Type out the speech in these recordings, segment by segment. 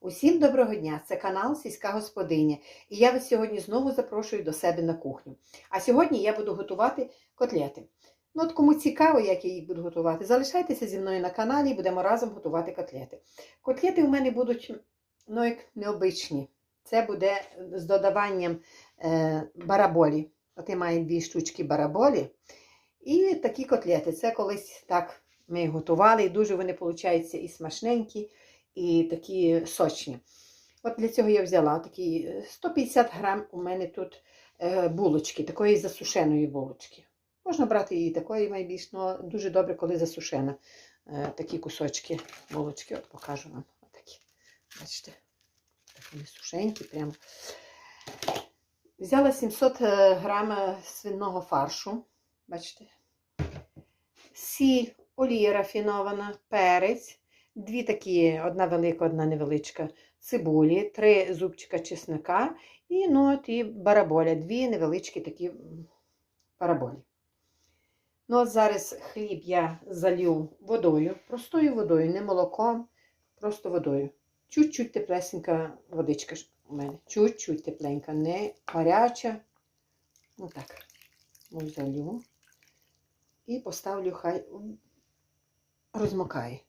Усім доброго дня! Це канал Сільська Господиня. І я вас сьогодні знову запрошую до себе на кухню. А сьогодні я буду готувати котлети. Ну, от кому цікаво, як я їх буду готувати, залишайтеся зі мною на каналі і будемо разом готувати котлети. Котлети у мене будуть ну, як необичні. Це буде з додаванням е, бараболі. От я маю дві штучки бараболі. І такі котлети. Це колись так ми готували, і дуже вони получаються і смачненькі, і такі сочні. От для цього я взяла такі е, 150 грам у мене тут е, булочки, такої засушеної булочки. Можна брати і такої найбільш, але дуже добре, коли засушена. Е, такі кусочки булочки. От покажу вам. Отакі. Бачите, так вони сушенькі прямо. Взяла 700 е, грам е, свиного фаршу. Бачите? Сіль, олія рафінована, перець, дві такі, одна велика, одна невеличка цибулі, три зубчика чесника і, ну, от і бараболя, дві невеличкі такі бараболі. Ну, от зараз хліб я залью водою, простою водою, не молоком, просто водою. Чуть-чуть теплесенька водичка у мене. Чуть-чуть тепленька, не гаряча. Ну так, ось залью. І поставлю, хай розмокає.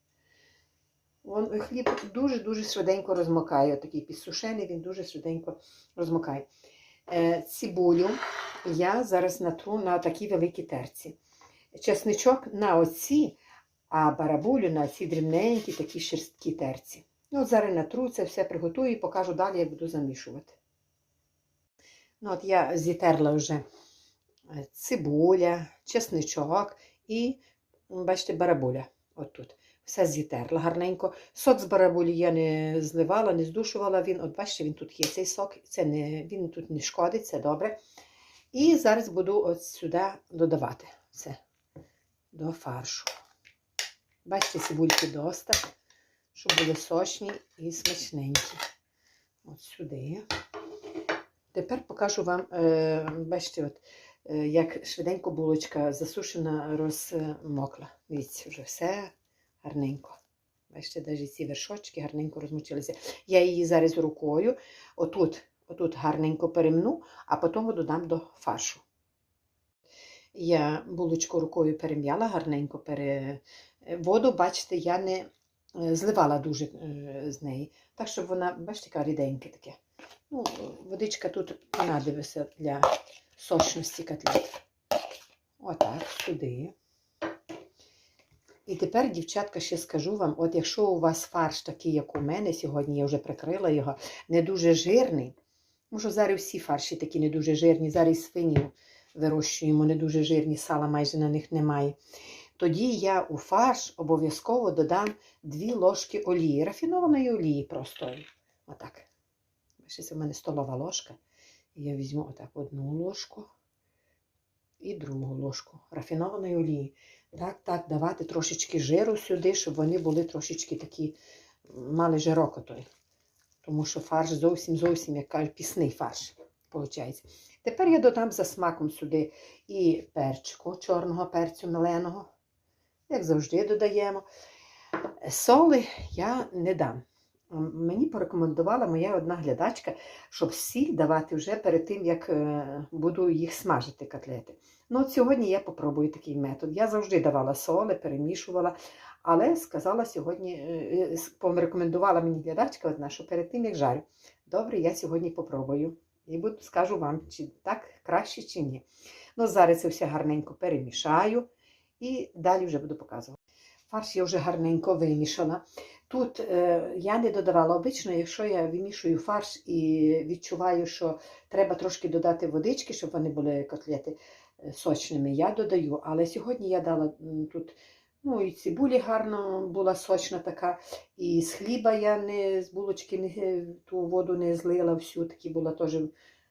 Вон, хліб дуже-дуже швиденько розмокає. Такий підсушений, він дуже швиденько розмокає. Е, цибулю я зараз натру на такій великій терці. Чесничок на оці, а барабулю на ці дрібненькі такі шерсткі терці. Ну, от зараз натру це все приготую і покажу далі, як буду замішувати. Ну, от я зітерла вже е, цибуля, чесничок і, бачите, барабуля. От тут. Все зітерла гарненько. Сок з барабулі я не зливала, не здушувала. Він, от бачите, він тут є цей сок, це не, він тут не шкодить, це добре. І зараз буду от сюди додавати це до фаршу. Бачите, цибульки доста, щоб були сочні і смачненькі. От сюди. Тепер покажу вам, е, бачите, от, е, як швиденько булочка засушена, розмокла. Дивіться, вже все гарненько. Бачите, навіть ці вершочки гарненько розмочилися. Я її зараз рукою, отут, отут гарненько перемну, а потім додам до фаршу. Я булочку рукою перем'яла, гарненько пере... воду, бачите, я не е, зливала дуже е, з неї. Так, щоб вона, бачите, яка ріденьке таке. Ну, водичка тут понадобиться для сочності котлет. Отак, сюди. І тепер, дівчатка, ще скажу вам: от якщо у вас фарш такий, як у мене, сьогодні я вже прикрила його, не дуже жирний. Може, зараз всі фарші такі не дуже жирні, зараз свиню вирощуємо, не дуже жирні, сала майже на них немає. Тоді я у фарш обов'язково додам 2 ложки олії, рафінованої олії простої. Отак. Це в мене столова ложка. Я візьму отак одну ложку і другу ложку рафінованої олії. Так, так, давати трошечки жиру сюди, щоб вони були трошечки такі, мали жирок отой. Тому що фарш зовсім зовсім, як кажуть, пісний фарш. Виходить. Тепер я додам за смаком сюди і перчику, чорного перцю меленого, як завжди додаємо. Соли я не дам. Мені порекомендувала моя одна глядачка, щоб сіль давати вже перед тим, як е, буду їх смажити котлети. Ну, от сьогодні я попробую такий метод. Я завжди давала соли, перемішувала, але сказала сьогодні, е, е, порекомендувала мені глядачка одна, що перед тим, як жарю. Добре, я сьогодні попробую. І буду, скажу вам, чи так краще, чи ні. Ну, зараз це все гарненько перемішаю і далі вже буду показувати. Фарш я вже гарненько вимішала. Тут е, я не додавала обично, якщо я вимішую фарш і відчуваю, що треба трошки додати водички, щоб вони були котлети сочними, я додаю. Але сьогодні я дала тут ну, і цибулі гарно була сочна така, і з хліба я не з булочки не, ту воду не злила всю, таки була теж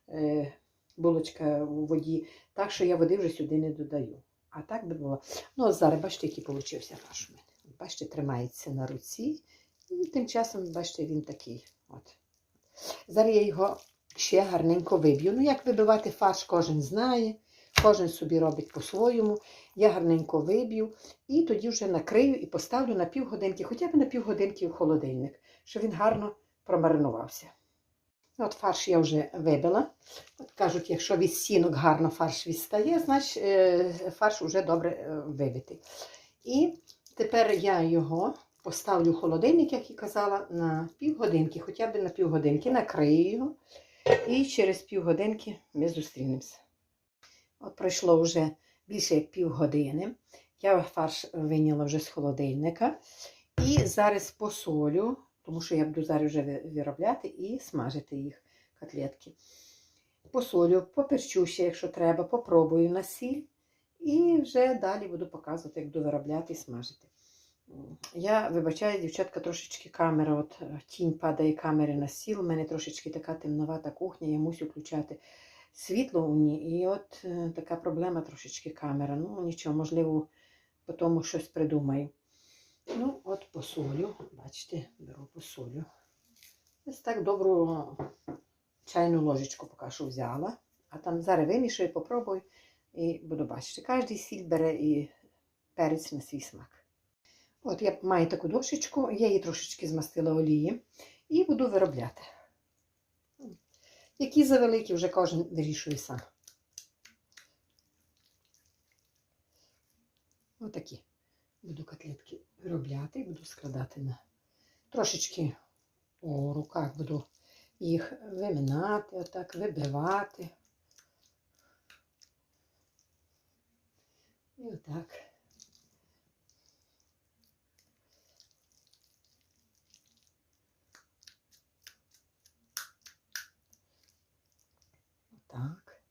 е, булочка у воді. Так що я води вже сюди не додаю. А так би було. Ну, зараз бачите, який фарш у мене. Бачите, тримається на руці. І тим часом, бачите, він такий. От. Зараз я його ще гарненько виб'ю. Ну, як вибивати фарш, кожен знає, кожен собі робить по-своєму. Я гарненько виб'ю і тоді вже накрию і поставлю на півгодинки, хоча б на півгодинки в холодильник, щоб він гарно промаринувався. От фарш я вже вибила. От кажуть, якщо від стінок гарно фарш відстає, значить е, фарш вже добре е, вибитий. І тепер я його поставлю в холодильник, як і казала, на півгодинки, хоча б на півгодинки, накрию його. І через півгодинки ми зустрінемося. От пройшло вже більше як півгодини. Я фарш вийняла вже з холодильника. І зараз посолю, тому що я буду зараз вже виробляти і смажити їх котлетки. Посолю, поперчу ще, якщо треба, попробую на сіль. І вже далі буду показувати, як буду виробляти і смажити. Я вибачаю, дівчатка, трошечки камера, от тінь падає камери на стіл. У мене трошечки така темновата кухня, я мусю включати світло у ній. І от е, така проблема трошечки камера. Ну, нічого, можливо, по тому щось придумаю. Ну, от посолю, бачите, беру посолю. Ось так добру чайну ложечку поки що взяла. А там зараз вимішую, попробую і буду бачити. Кожний сіль бере і перець на свій смак. От я маю таку дошечку, я її трошечки змастила олії і буду виробляти. Які завеликі вже кожен вирішує сам. Отакі. Буду котлетки виробляти буду складати на трошечки у руках буду їх виминати, отак, вибивати. І отак. Отак.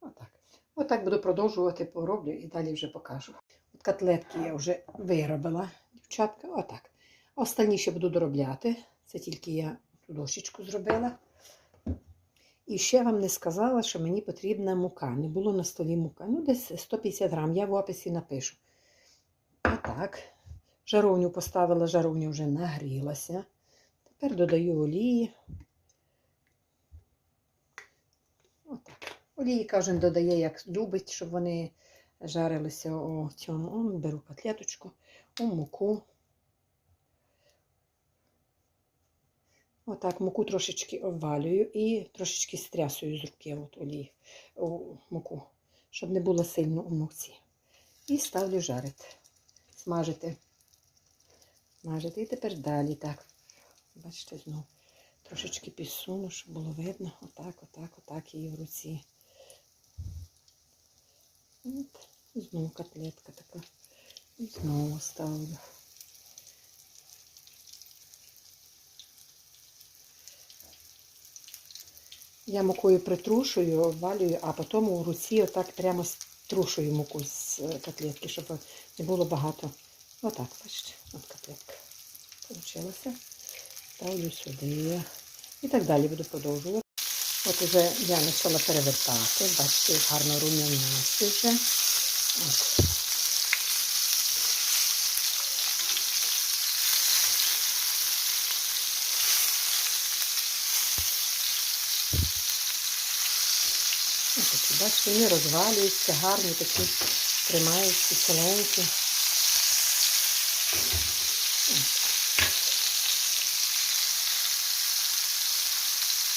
Отак. Отак буду продовжувати, пороблю і далі вже покажу. От котлетки я вже виробила, дівчатка, отак. Останні ще буду доробляти. Це тільки я ту дощечку зробила. І ще вам не сказала, що мені потрібна мука. Не було на столі мука. Ну, десь 150 грам, я в описі напишу. Отак. Жаровню поставила, жаровня вже нагрілася. Тепер додаю олії. Отак. Олії кожен додає, як любить, щоб вони жарилися у цьому. О, беру котлеточку, у муку. Отак, муку трошечки обвалюю і трошечки стрясую з руки от олії, у муку, щоб не було сильно у муці. І ставлю жарити, смажити. Смажити. І тепер далі так. Бачите, знову трошечки підсуну, щоб було видно. Отак, отак, отак її в руці. От. Знову котлетка така. І знову ставлю. Я мукою притрушую, обвалюю, а потім у руці отак прямо струшую муку з е, котлетки, щоб не було багато. Отак, бачите, от котлетка. Получилося. Ставлю сюди. І так далі буду продовжувати. От уже я почала перевертати. Бачите, гарно рум'яність вже. От. Ось бачите, вони розвалюються, гарні такі, тримаються ціленькі.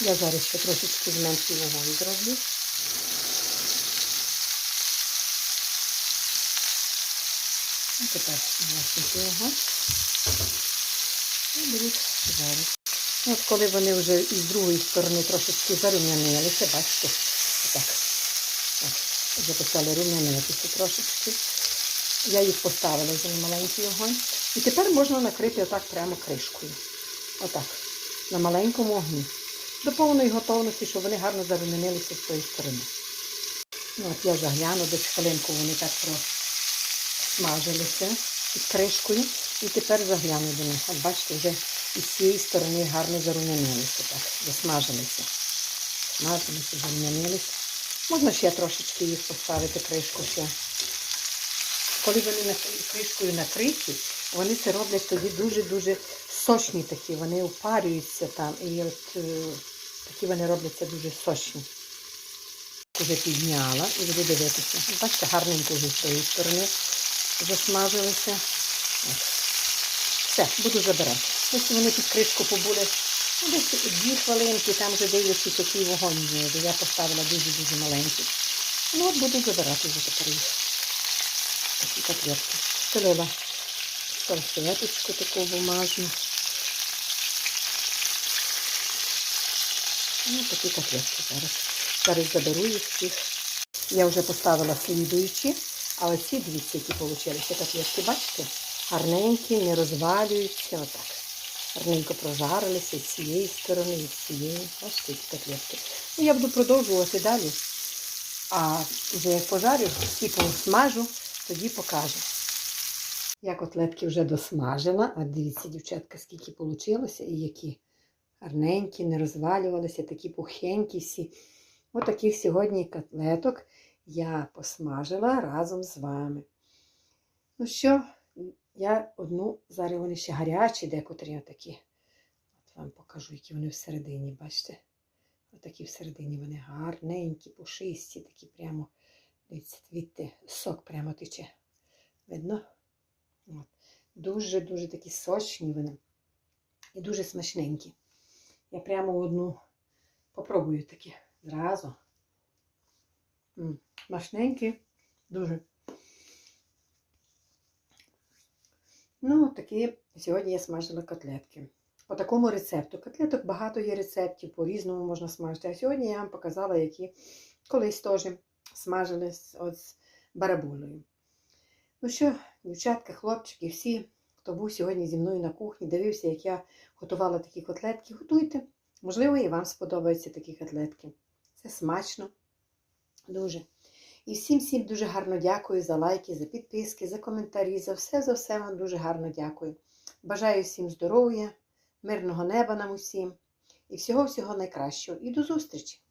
Я зараз ще трошечки зменшу вогонь зроблю. І тепер зменшити його. І будуть жарити. От коли вони вже із другої сторони трошечки зарум'янилися, бачите, отак. Вже почали рум'янитися трошечки. Я їх поставила вже на маленький огонь. І тепер можна накрити отак прямо кришкою. Отак. На маленькому огні. До повної готовності, щоб вони гарно зарум'янилися з тої сторони. Ну, от я загляну, десь хвилинку вони так просмажилися під кришкою. І тепер загляну до них. От бачите, вже і з цієї сторони гарно зарум'янилися, так, засмажилися. Смажилися, зарум'янилися. Можна ще трошечки їх поставити кришку ще. Коли вони кришкою накриті, вони це роблять тоді дуже-дуже сочні такі, вони упарюються там. І от е, такі вони робляться дуже сочні. Вже підняла і буду дивитися. Бачите, гарненько вже з тої сторони засмажилися. Все, буду забирати. Ось вони під кришку побули. Ну, десь дві хвилинки, там вже дивлячись, який вогонь є. бо Я поставила дуже-дуже маленький. Ну от буду забирати вже тепер їх. Такі котлетки. Стелила салфеточку таку бумажну. Ну, такі котлетки зараз. Зараз заберу їх всіх. Я вже поставила слідуючі, а оці дивіться, які вийшли котлетки, бачите? Гарненькі, не розвалюються. Отак. Гарненько прожарилися з цієї сторони, і з цієї. Ось такі котлетки. Ну, я буду продовжувати далі. А вже як пожарю, всі посмажу, тоді покажу. Я котлетки вже досмажила, а дивіться, дівчатка, скільки вийшло і які гарненькі, не розвалювалися, такі пухенькі всі. Отаких сьогодні котлеток я посмажила разом з вами. Ну що, я одну, зараз вони ще гарячі, декотрі такі. От вам покажу, які вони всередині, бачите? Отакі всередині вони гарненькі, пушисті, такі прямо, дивіться, звідти сок прямо тече. Видно? Дуже-дуже такі сочні вони. І дуже смачненькі. Я прямо одну попробую такі зразу. М, Смачненькі, дуже. Ну, такі сьогодні я смажила котлетки. По такому рецепту. Котлеток багато є рецептів, по-різному можна смажити. А сьогодні я вам показала, які колись теж смажили з, от, з барабулею. Ну що, дівчатка, хлопчики, всі, хто був сьогодні зі мною на кухні, дивився, як я готувала такі котлетки, готуйте. Можливо, і вам сподобаються такі котлетки. Це смачно, дуже. І всім всім дуже гарно дякую за лайки, за підписки, за коментарі, за все, за все вам дуже гарно дякую. Бажаю всім здоров'я, мирного неба нам усім і всього-всього найкращого. І до зустрічі!